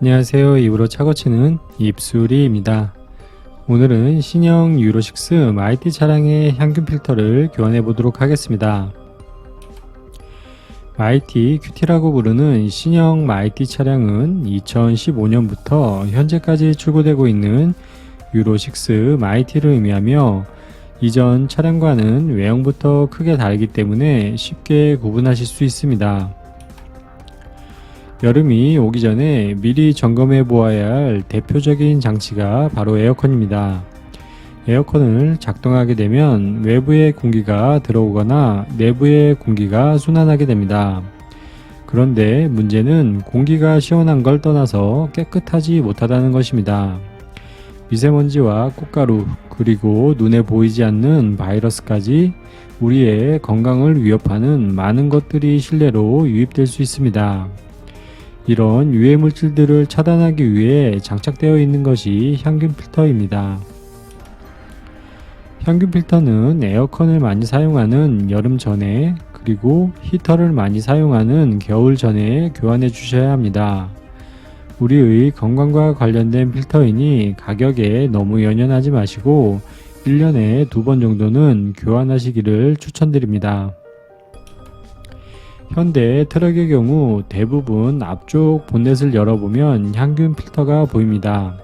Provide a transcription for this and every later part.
안녕하세요. 입으로 차고치는 입수리입니다. 오늘은 신형 유로6 마이티 차량의 향균 필터를 교환해 보도록 하겠습니다. 마이티 큐티라고 부르는 신형 마이티 차량은 2015년부터 현재까지 출고되고 있는 유로6 마이티를 의미하며 이전 차량과는 외형부터 크게 다르기 때문에 쉽게 구분하실 수 있습니다. 여름이 오기 전에 미리 점검해 보아야 할 대표적인 장치가 바로 에어컨입니다. 에어컨을 작동하게 되면 외부의 공기가 들어오거나 내부의 공기가 순환하게 됩니다. 그런데 문제는 공기가 시원한 걸 떠나서 깨끗하지 못하다는 것입니다. 미세먼지와 꽃가루, 그리고 눈에 보이지 않는 바이러스까지 우리의 건강을 위협하는 많은 것들이 실내로 유입될 수 있습니다. 이런 유해 물질들을 차단하기 위해 장착되어 있는 것이 향균 필터입니다. 향균 필터는 에어컨을 많이 사용하는 여름 전에 그리고 히터를 많이 사용하는 겨울 전에 교환해 주셔야 합니다. 우리의 건강과 관련된 필터이니 가격에 너무 연연하지 마시고 1년에 두 번 정도는 교환하시기를 추천드립니다. 현대 트럭의 경우 대부분 앞쪽 본넷을 열어보면 향균 필터가 보입니다.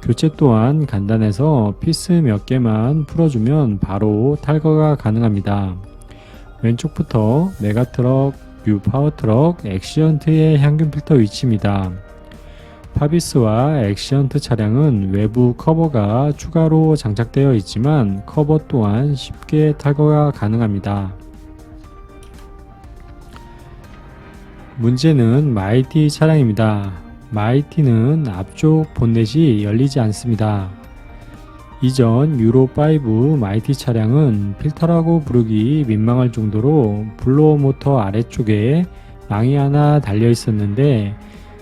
교체 또한 간단해서 피스 몇 개만 풀어주면 바로 탈거가 가능합니다. 왼쪽부터 메가트럭, 뉴 파워트럭, 엑시언트의 향균 필터 위치입니다. 파비스와 엑시언트 차량은 외부 커버가 추가로 장착되어 있지만 커버 또한 쉽게 탈거가 가능합니다. 문제는 마이티 차량입니다. 마이티는 앞쪽 본넷이 열리지 않습니다. 이전 유로5 마이티 차량은 필터라고 부르기 민망할 정도로 블로어 모터 아래쪽에 망이 하나 달려 있었는데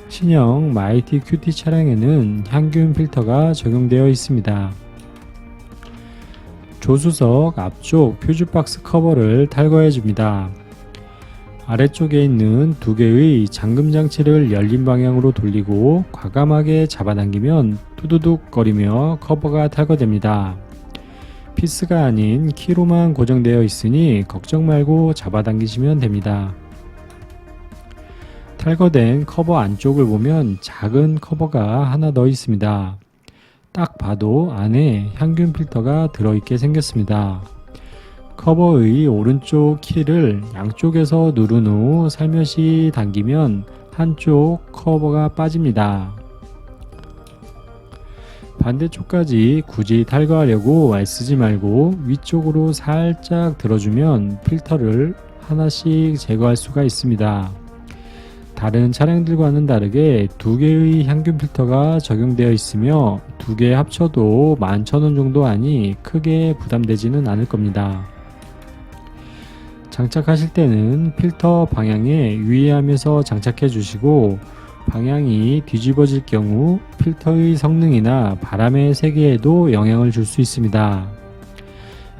신형 마이티 큐티 차량에는 향균 필터가 적용되어 있습니다. 조수석 앞쪽 퓨즈박스 커버를 탈거해 줍니다. 아래쪽에 있는 두 개의 잠금 장치를 열린 방향으로 돌리고 과감하게 잡아당기면 뚜두둑 거리며 커버가 탈거됩니다. 피스가 아닌 키로만 고정되어 있으니 걱정 말고 잡아당기시면 됩니다. 탈거된 커버 안쪽을 보면 작은 커버가 하나 더 있습니다. 딱 봐도 안에 향균 필터가 들어있게 생겼습니다. 커버의 오른쪽 키를 양쪽에서 누른 후 살며시 당기면 한쪽 커버가 빠집니다. 반대쪽까지 굳이 탈거하려고 애쓰지 말고 위쪽으로 살짝 들어주면 필터를 하나씩 제거할 수가 있습니다. 다른 차량들과는 다르게 두 개의 향균 필터가 적용되어 있으며 두 개 합쳐도 11,000원 정도 하니 크게 부담되지는 않을 겁니다. 장착하실 때는 필터 방향에 유의하면서 장착해 주시고 방향이 뒤집어질 경우 필터의 성능이나 바람의 세기에도 영향을 줄 수 있습니다.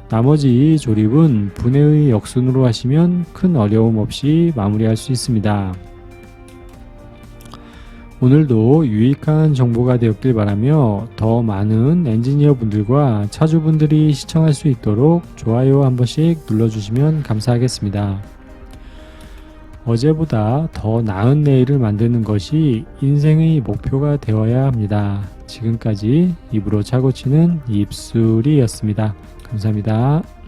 나머지 조립은 분해의 역순으로 하시면 큰 어려움 없이 마무리할 수 있습니다. 오늘도 유익한 정보가 되었길 바라며 더 많은 엔지니어 분들과 차주분들이 시청할 수 있도록 좋아요 한 번씩 눌러주시면 감사하겠습니다. 어제보다 더 나은 내일을 만드는 것이 인생의 목표가 되어야 합니다. 지금까지 입으로 차고 치는 입술이었습니다. 감사합니다.